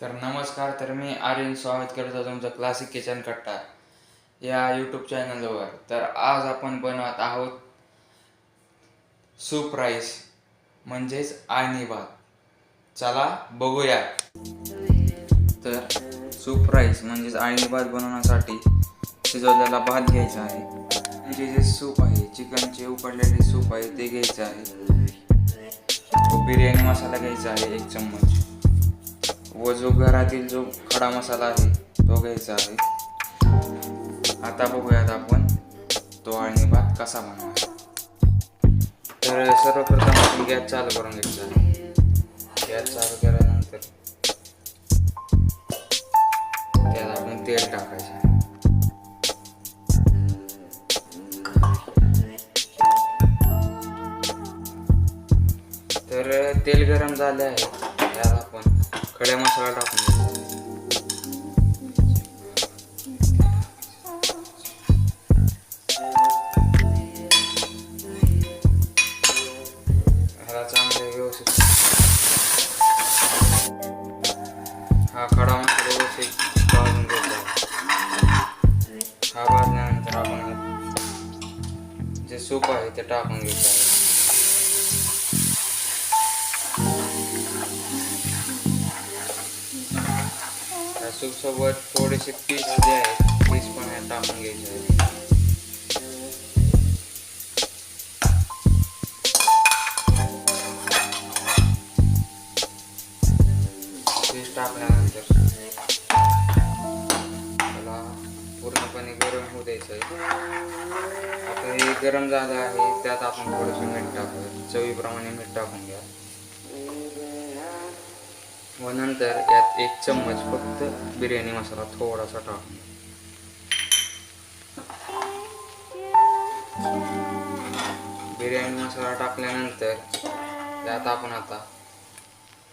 तर नमस्कार तर मी आर्यन स्वागत करतो तुमचं क्लासिक किचन कट्टा या यूट्यूब चॅनलवर तर आज आपण बनवत आहोत सूप राईस म्हणजेच आळणी भात. चला बघूया. तर सूप राईस म्हणजेच आळणी भात बनवण्यासाठी शिजवलेला भात घ्यायचा आहे. म्हणजे जे सूप आहे चिकनचे उकडलेले सूप आहे ते घ्यायचं आहे. बिर्याणी मसाला घ्यायचा आहे एक चम्मच. व जो घरातील जो खडा मसाला आहे तो घ्यायचा आहे. आता बघूयात आपण तो आणि भात कसा बनवायचा तर सर्वप्रथम आपण गॅस चालू करून घ्यायचा आहे गॅस चालू केल्यानंतर त्यात आपण तेल टाकायचं आहे. तर तेल गरम झाले आहे. त्यात आपण कडे मसाला टाकून ह्याला चांगले व्यवस्थित. हा खडा मसाला व्यवस्थित भाजून घ्यायचा हा भाजल्यानंतर आपण जे सूप आहे ते टाकून घ्यायचं आहे त्या थोडेसे पीस जे आहेत. पीस पण आहे टाकून घ्यायचे आहेत. पीस टाकल्यानंतर त्याला पूर्णपणे गरम होऊ द्यायचं आहे. आता हे गरम झालं आहे त्यात आपण थोडंसं मीठ टाकूया. चवीप्रमाणे मीठ टाकून घ्या. व नंतर यात एक चम्मच फक्त बिर्याणी मसाला थोडासा टाकून बिर्याणी मसाला टाकल्यानंतर त्यात आपण आता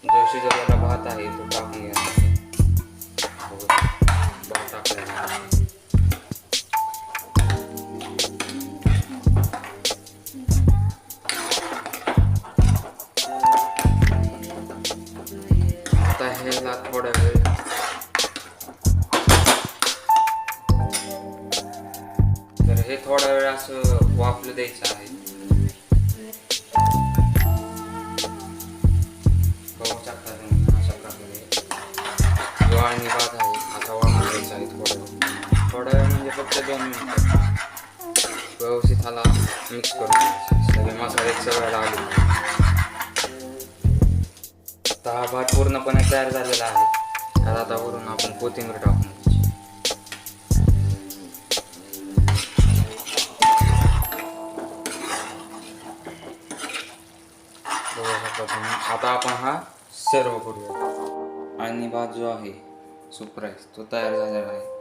जो शिजवलेला भात आहे तो ह्याला थोडा वेळ तर हे थोडा वेळ असं वाफलं द्यायचं आहे. बघू शकता तुम्ही अशा प्रकारे जो आणि भात आहे आता वाफलं द्यायचा आहे थोडा वेळ. थोडा वेळ म्हणजे फक्त दोन मिनिटं. व्यवस्थित ह्याला मिक्स करून सगळे मसाले सगळ्याला लागले. आता हा भात पूर्णपणे तयार झालेला आहे. त्याला आता वरून आपण कोथिंबीर टाकून आता आपण हा सर्व करूया. आणि भात जो आहे सूप तो तयार झालेला आहे.